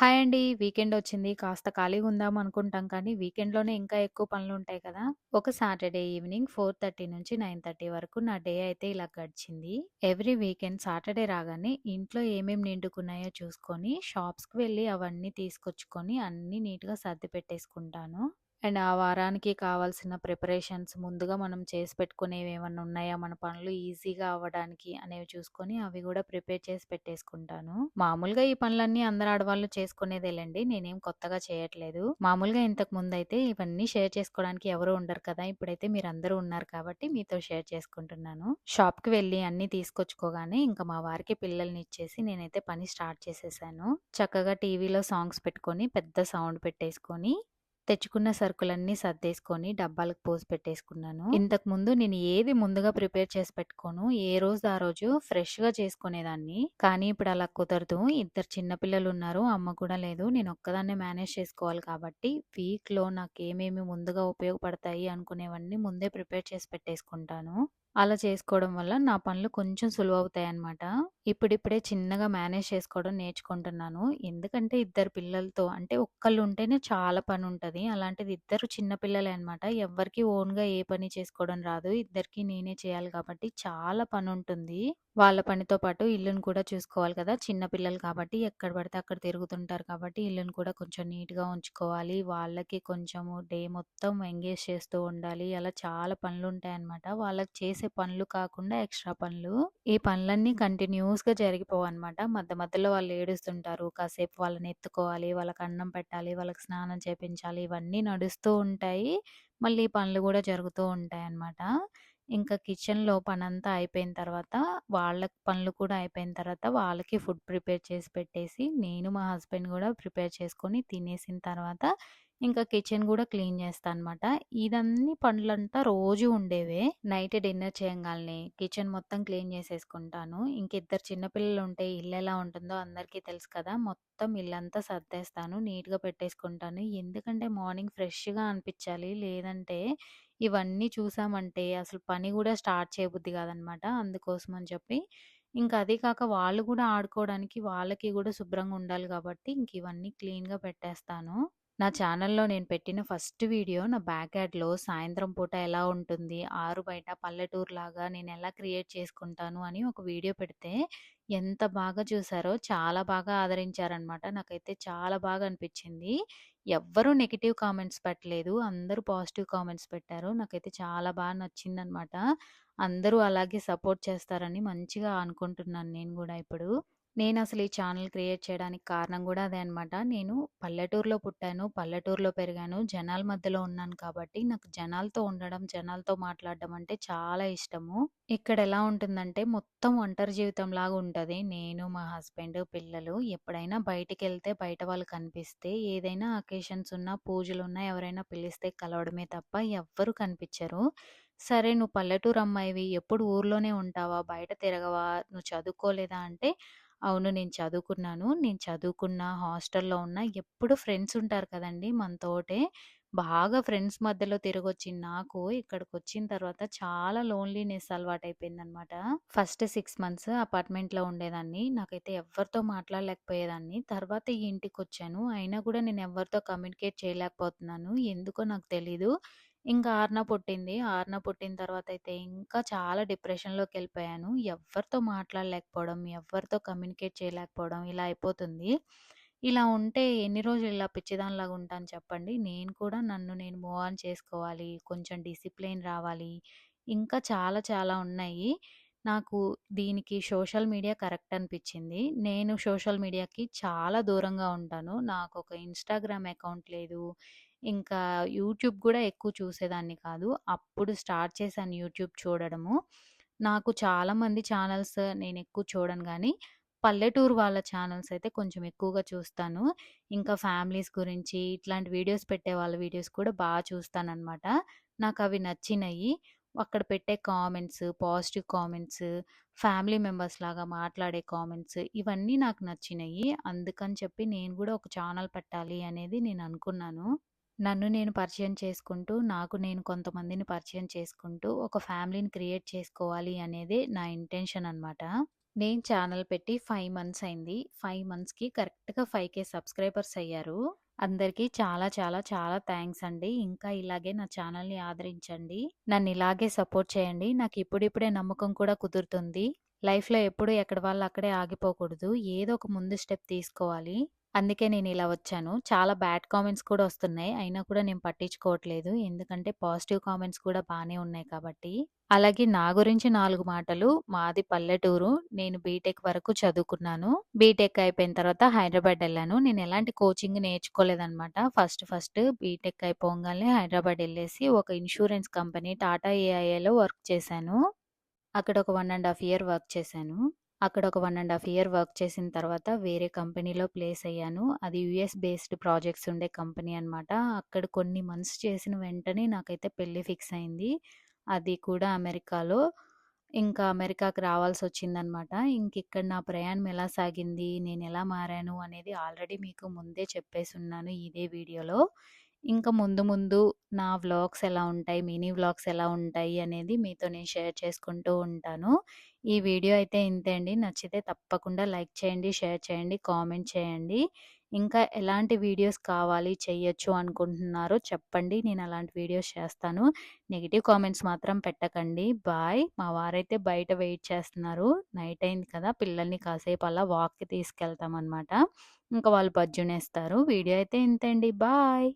Hi అండి. Weekend వచ్చింది. కాస్త ఖాళీగా ఉందాం అనుకుంటాం కానీ, వీకెండ్‌లోనే ఇంకా ఎక్కువ పనులు ఉంటాయి కదా! ఒక సాటర్‌డే ఈవినింగ్ 4:30 నుంచి 9:30 వరకు నా డే అయితే ఇలా గడిచింది. ఎవ్రీ వీకెండ్ సాటర్‌డే రాగానే ఇంట్లో ఏమేమి నిండుకున్నాయో చూసుకొని, షాప్స్‌కి వెళ్ళి అవన్నీ తీసుకొచ్చుకొని, అన్నీ నీట్‌గా సర్ది పెట్టేసుకుంటాను. అండ్ ఆ వారానికి కావాల్సిన ప్రిపరేషన్స్ ముందుగా మనం చేసి పెట్టుకునేవి ఏమైనా ఉన్నాయా, మన పనులు ఈజీగా అవ్వడానికి అనేవి చూసుకొని, అవి కూడా ప్రిపేర్ చేసి పెట్టేసుకుంటాను. మామూలుగా ఈ పనులన్నీ అందరు ఆడవాళ్ళు చేసుకునేదేలండి నేనేం కొత్తగా చేయట్లేదు. మామూలుగా ఇంతకు ముందు అయితే ఇవన్నీ షేర్ చేసుకోవడానికి ఎవరు ఉండరు కదా! ఇప్పుడైతే మీరు అందరూ ఉన్నారు కాబట్టి మీతో షేర్ చేసుకుంటున్నాను. షాప్‌కి వెళ్ళి అన్నీ తీసుకొచ్చుకోగానే ఇంకా మా వారికి పిల్లల్ని ఇచ్చేసి నేనైతే పని స్టార్ట్ చేసేసాను. చక్కగా టీవీలో సాంగ్స్ పెట్టుకొని, పెద్ద సౌండ్ పెట్టేసుకొని తెచ్చుకున్న సరుకులన్నీ సర్దేసుకొని డబ్బాలకు పోసి పెట్టేసుకున్నాను. ఇంతకుముందు నేను ఏది ముందుగా ప్రిపేర్ చేసి పెట్టుకోను. ఏ రోజుది ఆ రోజు ఫ్రెష్‌గా చేసుకునేదాన్ని. కానీ ఇప్పుడు అలా కుదరదు. ఇద్దరు చిన్న పిల్లలున్నారు. అమ్మ కూడా లేదు. నేను ఒక్కదాన్నే మేనేజ్ చేసుకోవాలి కాబట్టి వీక్‌లో నాకేమేమి ముందుగా ఉపయోగపడతాయి అనుకునేవన్నీ ముందే ప్రిపేర్ చేసి పెట్టేసుకుంటాను. అలా చేసుకోవడం వల్ల నా పనులు కొంచెం సులువవుతాయన్నమాట. ఇప్పుడిప్పుడే చిన్నగా మేనేజ్ చేసుకోవడం నేర్చుకుంటున్నాను. ఎందుకంటే ఇద్దరు పిల్లలతో అంటే ఒక్కళ్ళు ఉంటేనే చాలా పని ఉంటుంది అలాంటిది ఇద్దరు చిన్న పిల్లలే ఎవ్వరికీ ఓన్‌గా ఏ పని చేసుకోవడం రాదు. ఇద్దరికీ నేనే చేయాలి కాబట్టి చాలా పని ఉంటుంది వాళ్ళ పనితో పాటు ఇల్లును కూడా చూసుకోవాలి కదా! చిన్న పిల్లలు కాబట్టి ఎక్కడ పడితే అక్కడ తిరుగుతుంటారు కాబట్టి ఇల్లుని కూడా కొంచెం నీట్‌గా ఉంచుకోవాలి. వాళ్ళకి కొంచెము డే మొత్తం ఎంగేజ్ చేస్తూ ఉండాలి. అలా చాలా పనులు ఉంటాయన్నమాట వాళ్ళకి చేసే పనులు కాకుండా ఎక్స్‌ట్రా పనులు. ఈ పనులన్నీ కంటిన్యూస్గా జరిగిపోవన్నమాట. మధ్య మధ్యలో వాళ్ళు ఏడుస్తుంటారు. కాసేపు వాళ్ళని ఎత్తుకోవాలి, వాళ్ళకి అన్నం పెట్టాలి, వాళ్ళకి స్నానం చేపించాలి. ఇవన్నీ నడుస్తూ ఉంటాయి. మళ్ళీ పనులు కూడా జరుగుతూ ఉంటాయి అన్నమాట ఇంకా కిచెన్‌లో పనంతా అయిపోయిన తర్వాత, వాళ్ళ పనులు కూడా అయిపోయిన తర్వాత, వాళ్ళకి ఫుడ్ ప్రిపేర్ చేసి పెట్టేసి, నేను మా హస్బెండ్ కూడా ప్రిపేర్ చేసుకొని తినేసిన తర్వాత, ఇంకా కిచెన్ కూడా క్లీన్ చేస్తాను అనమాట. ఇదన్నీ పనులంతా రోజు ఉండేవే. నైట్ డిన్నర్ చేయంగాల్నే కిచెన్ మొత్తం క్లీన్ చేసేసుకుంటాను. ఇంకిద్దరు ఇద్దరు ఉంటే ఇల్లు ఎలా ఉంటుందో అందరికీ తెలుసు కదా! మొత్తం ఇల్లంతా సర్దేస్తాను. నీట్‌గా పెట్టేసుకుంటాను. ఎందుకంటే మార్నింగ్ ఫ్రెష్‌గా అనిపించాలి లేదంటే ఇవన్నీ చూసామంటే అసలు పని కూడా స్టార్ట్ చేయబుద్ధి కాదనమాట. అందుకోసం అని చెప్పి ఇంకా అదే కాక వాళ్ళు కూడా ఆడుకోవడానికి వాళ్ళకి కూడా శుభ్రంగా ఉండాలి కాబట్టి ఇంక ఇవన్నీ క్లీన్‌గా పెట్టేస్తాను. నా ఛానల్‌లో నేను పెట్టిన ఫస్ట్ వీడియో నా బ్యాక్ యార్డ్‌లో సాయంత్రం పూట ఎలా ఉంటుంది, ఆరు బయట పల్లెటూరులాగా ఎలా క్రియేట్ చేసుకుంటాను అని ఒక వీడియో పెడితే ఎంత బాగా చూసారో చాలా బాగా ఆదరించారనమాట. నాకైతే చాలా బాగా అనిపించింది ఎవ్వరూ నెగిటివ్ కామెంట్స్ పెట్టలేదు. అందరూ పాజిటివ్ కామెంట్స్ పెట్టారు. నాకైతే చాలా బాగా నచ్చిందనమాట. అందరూ అలాగే సపోర్ట్ చేస్తారని మంచిగా అనుకుంటున్నాను నేను కూడా ఇప్పుడు. నేను అసలు ఈ ఛానల్ క్రియేట్ చేయడానికి కారణం కూడా అదే అనమాట. నేను పల్లెటూరులో పుట్టాను, పల్లెటూరులో పెరిగాను. జనాల మధ్యలో ఉన్నాను కాబట్టి నాకు జనాలతో ఉండడం, జనాలతో మాట్లాడడం అంటే చాలా ఇష్టము. ఇక్కడ ఎలా ఉంటుందంటే మొత్తం ఒంటరి జీవితం లాగా ఉంటుంది నేను, మా హస్బెండ్, పిల్లలు ఎప్పుడైనా బయటికి వెళ్తే బయట వాళ్ళు కనిపిస్తే ఏదైనా అకేషన్స్ ఉన్నా, పూజలున్నా ఎవరైనా పిలిస్తే కలవడమే తప్ప ఎవ్వరు కనిపించరు సరే నువ్వు పల్లెటూరు అమ్మాయివి ఎప్పుడు ఊర్లోనే ఉంటావా? బయట తిరగవా? నువ్వు చదువుకోలేదా? అంటే అవును. నేను చదువుకున్నాను. నేను చదువుకున్న హాస్టల్‌లో ఉన్నా ఎప్పుడు ఫ్రెండ్స్ ఉంటారు కదండీ మనతోటే. బాగా ఫ్రెండ్స్ మధ్యలో తిరిగొచ్చిన నాకు ఇక్కడికొచ్చిన తర్వాత చాలా లోన్‌లీనెస్ అలవాటైపోయిందనమాట ఫస్ట్ 6 మంత్స్ అపార్ట్‌మెంట్‌లో ఉండేదాన్ని. నాకైతే ఎవ్వరితో మాట్లాడలేకపోయేదాన్ని. తర్వాత ఈ ఇంటికొచ్చాను. అయినా కూడా నేను ఎవ్వరితో కమ్యూనికేట్ చేయలేకపోతున్నాను. ఎందుకో నాకు తెలీదు. ఇంకా ఆర్న పుట్టింది. ఆర్న పుట్టిన తర్వాతయితే ఇంకా చాలా డిప్రెషన్లోకి వెళ్ళిపోయాను ఎవ్వరితో మాట్లాడలేకపోవడం, ఎవ్వరితో కమ్యూనికేట్ చేయలేకపోవడం ఇలా అయిపోతుంది. ఇలా ఉంటే ఎన్ని రోజులు ఇలా పిచ్చిదానిలాగా ఉంటాను చెప్పండి. నేను కూడా నన్ను నేను మూవ్ ఆన్ చేసుకోవాలి. కొంచెం డిసిప్లిన్ రావాలి. ఇంకా చాలా చాలా ఉన్నాయి. నాకు దీనికి సోషల్ మీడియా కరెక్ట్ అనిపిచ్చింది. నేను సోషల్ మీడియాకి చాలా దూరంగా ఉంటాను. నాకొక ఇన్‌స్టాగ్రామ్ అకౌంట్ లేదు. ఇంకా యూట్యూబ్ కూడా ఎక్కువ చూసేదాన్ని కాదు. అప్పుడు స్టార్ట్ చేశాను యూట్యూబ్ చూడడము. నాకు చాలామంది ఛానల్స్ నేను ఎక్కువ చూడను కానీ పల్లెటూరు వాళ్ళ ఛానల్స్ అయితే కొంచెం ఎక్కువగా చూస్తాను. ఇంకా ఫ్యామిలీస్ గురించి ఇట్లాంటి వీడియోస్ పెట్టే వాళ్ళ వీడియోస్ కూడా బాగా బా నాకు అవి నచ్చినాయి అక్కడ పెట్టే comments, positive comments, family members లాగా మాట్లాడే కామెంట్స్ ఇవన్నీ నాకు నచ్చినాయి అందుకని చెప్పి నేను కూడా ఒక ఛానల్ పెట్టాలి అనేది నేను అనుకున్నాను నన్ను నేను పరిచయం చేసుకుంటూ, నాకు నేను కొంతమందిని పరిచయం చేసుకుంటూ, ఒక ఫ్యామిలీని క్రియేట్ చేసుకోవాలి అనేది నా ఇంటెన్షన్ అనమాట. నేను ఛానల్ పెట్టి ఫైవ్ మంత్స్ అయింది. ఫైవ్ మంత్స్‌కి కరెక్ట్‌గా ఫైవ్ కే సబ్స్క్రైబర్స్ అయ్యారు. అందరికీ చాలా చాలా చాలా థ్యాంక్స్ అండి. ఇంకా ఇలాగే నా ఛానల్‌ని ఆదరించండి. నన్ను ఇలాగే సపోర్ట్ చేయండి. నాకు ఇప్పుడిప్పుడే నమ్మకం కూడా కుదురుతుంది. లైఫ్‌లో ఎప్పుడు ఎక్కడ వాళ్ళు అక్కడే ఆగిపోకూడదు. ఏదో ఒక ముందు స్టెప్ తీసుకోవాలి. అందుకే నేను ఇలా వచ్చాను. చాలా బ్యాడ్ కామెంట్స్ కూడా వస్తున్నాయి. అయినా కూడా నేను పట్టించుకోవట్లేదు. ఎందుకంటే పాజిటివ్ కామెంట్స్ కూడా బానే ఉన్నాయి కాబట్టి. అలాగే నా గురించి 4 మాటలు. మాది పల్లెటూరు. నేను బీటెక్ వరకు చదువుకున్నాను. బీటెక్ అయిపోయిన తర్వాత హైదరాబాద్ ఎళ్ళాను. నేను ఎలాంటి కోచింగ్ నేర్చుకోలేదనమాట. ఫస్ట్ ఫస్ట్ బీటెక్ అయిపోగానే హైదరాబాద్ ఎళ్ళేసి ఒక ఇన్సూరెన్స్ కంపెనీ టాటా ఏఐఏలో వర్క్ చేశాను. అక్కడ ఒక 1 ½ ఇయర్ వర్క్ చేశాను. అక్కడ ఒక one and half year work చేసిన తర్వాత వేరే కంపెనీలో ప్లేస్ అయ్యాను. అది యూఎస్ బేస్డ్ ప్రాజెక్ట్స్ ఉండే కంపెనీ అనమాట. అక్కడ కొన్ని మంత్స్ చేసిన వెంటనే నాకైతే పెళ్ళి ఫిక్స్ అయింది. అది కూడా అమెరికాలో. ఇంకా అమెరికాకి ఇంక ఇక్కడ నా ప్రయాణం ఎలా సాగింది, నేను ఎలా మారాను అనేది ఆల్రెడీ మీకు ముందే చెప్పేసి ఉన్నాను ఇదే వీడియోలో. ఇంకా ముందు ముందు నా వ్లాగ్స్ ఎలా ఉంటాయి, మినీ వ్లాగ్స్ ఎలా ఉంటాయి అనేది మీతో నేను షేర్ చేసుకుంటూ ఉంటాను. ఈ వీడియో అయితే ఇంతే అండి. నచ్చితే తప్పకుండా లైక్ చేయండి, షేర్ చేయండి, కామెంట్ చేయండి. ఇంకా ఎలాంటి వీడియోస్ కావాలి, చెయ్యొచ్చు అనుకుంటున్నారో చెప్పండి. నేను అలాంటి వీడియోస్ చేస్తాను. నెగిటివ్ కామెంట్స్ మాత్రం పెట్టకండి. బాయ్. మా వారైతే బయట వెయిట్ చేస్తున్నారు. నైట్ అయింది కదా! పిల్లల్ని కాసేపు అలా వాక్‌కి తీసుకెళ్తామనమాట. ఇంకా వాళ్ళు పజ్జునేస్తారు వీడియో అయితే ఇంతే అండి. బాయ్.